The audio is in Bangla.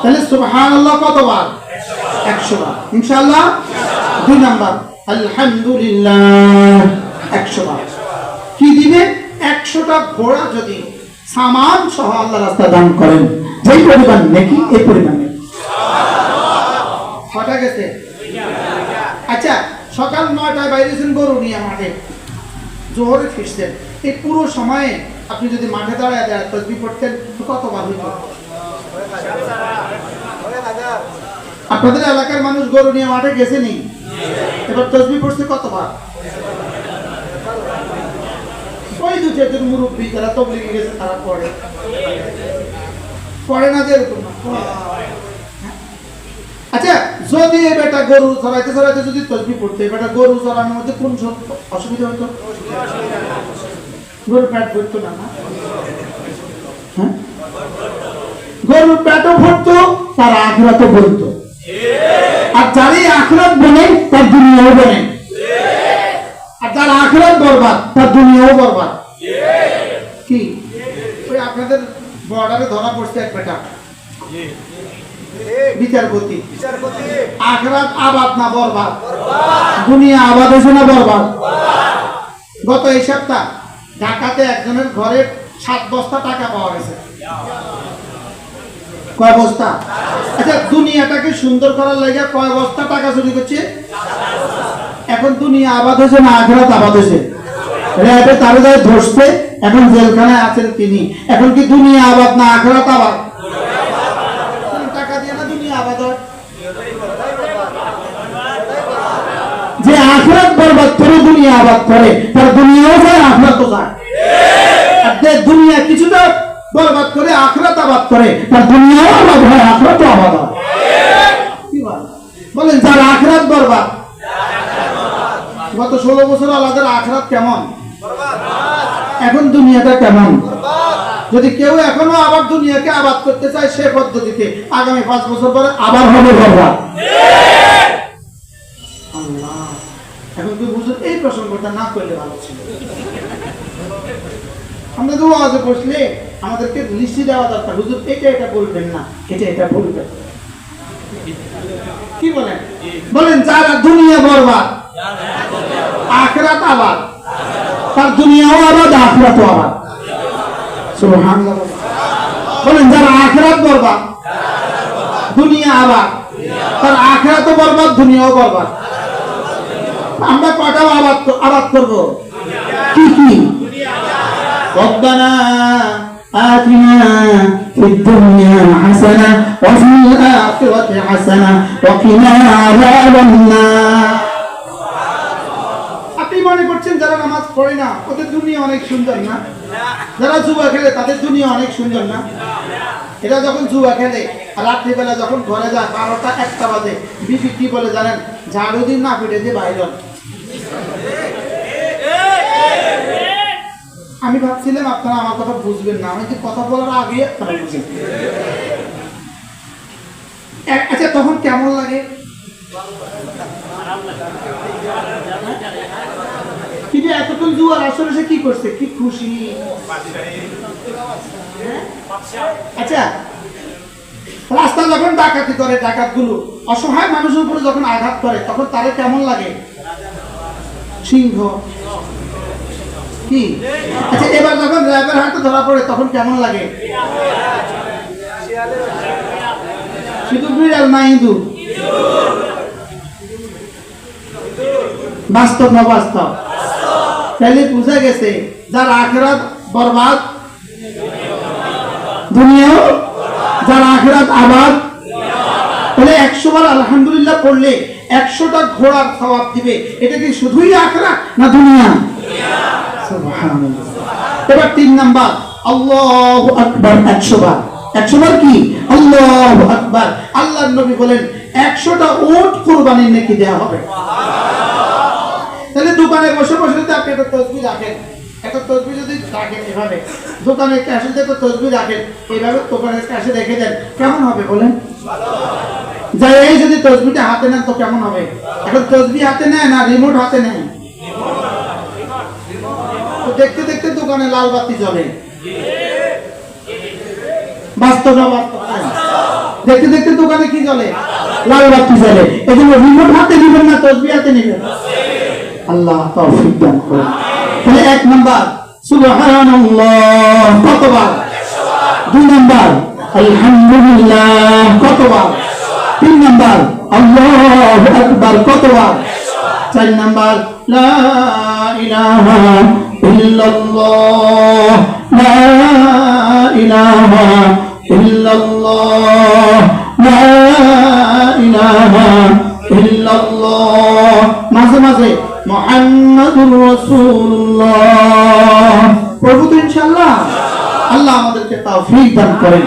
তাহলে সুবহানাল্লাহ কতবার? একশো বার ইনশাআল্লাহ? দুই নাম্বার। আলহামদুলিল্লাহ। একশো বার কি দিবে? একশোটা ঘোড়া যদি সামান সহ আল্লাহ রাস্তা দান করেন, যেই পরিমাণ নাকি, এই পরিমাণ। কটা গেছে? আচ্ছা সকাল নয়টায় বাইরেছেন গরু নিয়ে মাঠে। জোহরে ফিরছেন। এই পুরো সময়ে আপনি যদি মাঠে দাঁড়ায় দেয় তসবি পড়তেন কতবার হইত? আপনাদের এলাকার মানুষ গরু নিয়ে মাঠে গেছে নি? এবার তসবি পড়ছে কতবার? ওই দু চারজন মুরব্বী যারা গেছে, তারা পড়ে। পড়ে না আচ্ছা যদি বেটা গরু চড়াইতে চড়াইতে যদি তসবি পড়তে বেটা গরু চড়ানোর মধ্যে কোন অসুবিধা হতো? গরু ভরতো না না? হ্যাঁ? গরুর পেটও ভরতো, তার আখরাতও ভরতো। আর যারই আখরাত বনে তার দুনিয়াও বনে আর যার আখরাত বরবাদ, তার দুনিয়াও বরবাদ। কি? ওই আপনাদের বর্ডারে ধরা পড়ছে এক বেটা। বিচারপতি। আখরাত আবাদ না বরবাদ? দুনিয়া আবাদ হয়েছে না বরবাদ? গত এই সপ্তাহ ঢাকাতে একজনের ঘরে সাত বস্তা টাকা পাওয়া গেছে। কয় বস্তা? আচ্ছা দুনিয়াটাকে সুন্দর করার লাগে কয় বস্তা টাকা চুরি করছে? এখন দুনিয়া আবাদ হয়েছে না আখরাত আবাদ হয়েছে? র্যাবে তারে যায় ধরছে এখন জেলখানায় আছেন তিনি। এখন কি দুনিয়া আবাদ না আখরাত আবাদ? যে আখরাত বরবাদ করে, দুনিয়া আবাদ করে, তার দুনিয়াও যায়, আখরাতও যায়। দুনিয়া কিছুটা বরবাদ করে, আখরাত আবাদ করে। তার দুনিয়াও আবাদ হয়, আখরাতও আবাদ হয়। কি বলেন? যার আখরাত বরবাদ, গত ষোলো বছর আলাদের আখরাত কেমন? এখন দুনিয়াটা কেমন? যদি কেউ এখনও আবার দুনিয়াকে আবাদ করতে চায়, সে পদ্ধতিতে আগামী পাঁচ বছর পরে আবার হবে বরবাদ। এখন তুই বুঝুন এই প্রসঙ্গটা না করলে ভালো ছিল। আমরা তো আওয়াজে বসলে আমাদেরকে লিস্টি দেওয়া দরকার। হুজুর, এটা এটা বলবেন না, এটা এটা বলবেন। কি বলেন? বলেন, যারা দুনিয়া বরবাদ, আখরাত আবাদ, তার দুনিয়াও আবাদ, আখরাতও আবাদ। বলেন, যারা আখরাত বরবাদ, দুনিয়া আবাদ, তার আখরাতও বরবাদ, দুনিয়াও বরবাদ। আমরা কটাও আবাদ আবাদ করব? কি কি? ربنا آتنا في الدنيا حسنة وفي الآخرة حسنة وقنا عذاب النار আপনি মনে করছেন যারা নামাজ পড়ে না ওদের দুনিয়া অনেক সুন্দর না যারা জুয়া খেলে তাদের দুনিয়া অনেক সুন্দর না এটা যখন জুয়া খেলে আর রাত্রিবেলা যখন ঘরে যায় বারোটা একটা বাজে বিপি কি বলে জানেন ঝাড়ু দিন না পিঠে দিয়ে বাইর আমি ভাবছিলাম আপনারা আমার কথা বুঝবেন না আমি যে কথা বলার আগে আপনারা আচ্ছা তখন কেমন লাগে? কিন্তু এতক্ষণ জুয়ার আসলে সে কি করছে? কি খুশি? হ্যাঁ? আচ্ছা রাস্তা যখন ডাকাতি করে ডাকাতগুলো অসহায় মানুষের উপরে যখন আঘাত করে, তখন তারে কেমন লাগে? সিংহ। কি? আচ্ছা এবার যখন ধরা পড়ে, তখন কেমন লাগে? শুধু বিড়াল, না বাস্তব না বাস্তব? তাহলে গেছে, যার আখরাত বরবাদ, দুনিয়াও, যার আখরাত আবাদ, তাহলে একশো বার আলহামদুলিল্লাহ পড়লে একশোটা ঘোড়ার সওয়াব দিবে। এটা কি শুধুই আখরা না দুনিয়া। এবার তিন নাম্বার, আল্লাহ কি? আল্লাহ আল্লাহর নবী বলেন, একশোটা উট কোরবানির নাকি দেওয়া হবে। তাহলে দোকানে বসে বসে যদি আপনি একটা তসবি রাখেন, একটা তসবি যদি রাখেন এভাবে দোকানের ক্যাশে একটা তসবি রাখেন এইভাবে দোকানের ক্যাশে রেখে দেন, কেমন হবে বলেন? যাই এই যদি তসবিটা হাতে নেন তো কেমন হবে? এখন তসবি হাতে নেয় না রিমোট হাতে নেয় দেখতে দেখতে দোকানে লাল বাতি জ্বলে। দেখতে দেখতে দোকানে কি চলে লাল বাতি জ্বলে। এজন্য রিমোট হাতে দিবেন না তসবি হাতে নেবেন। আল্লাহ তাহলে এক নাম্বার কতবার? দুই নাম্বার, আলহামদুলিল্লাহ, কতবার? তিন কতবার? চার নাম্বার, লা ইল্লাল্লাহ, লা ইলাহা ইল্লাল্লাহ, লা ইলাহা ইল্লাল্লাহ। মাঝে মাঝে মুহাম্মাদুর রাসূলুল্লাহ। প্রভু ইনশাআল্লাহ। আল্লাহ আমাদেরকে তৌফিক দান করেন।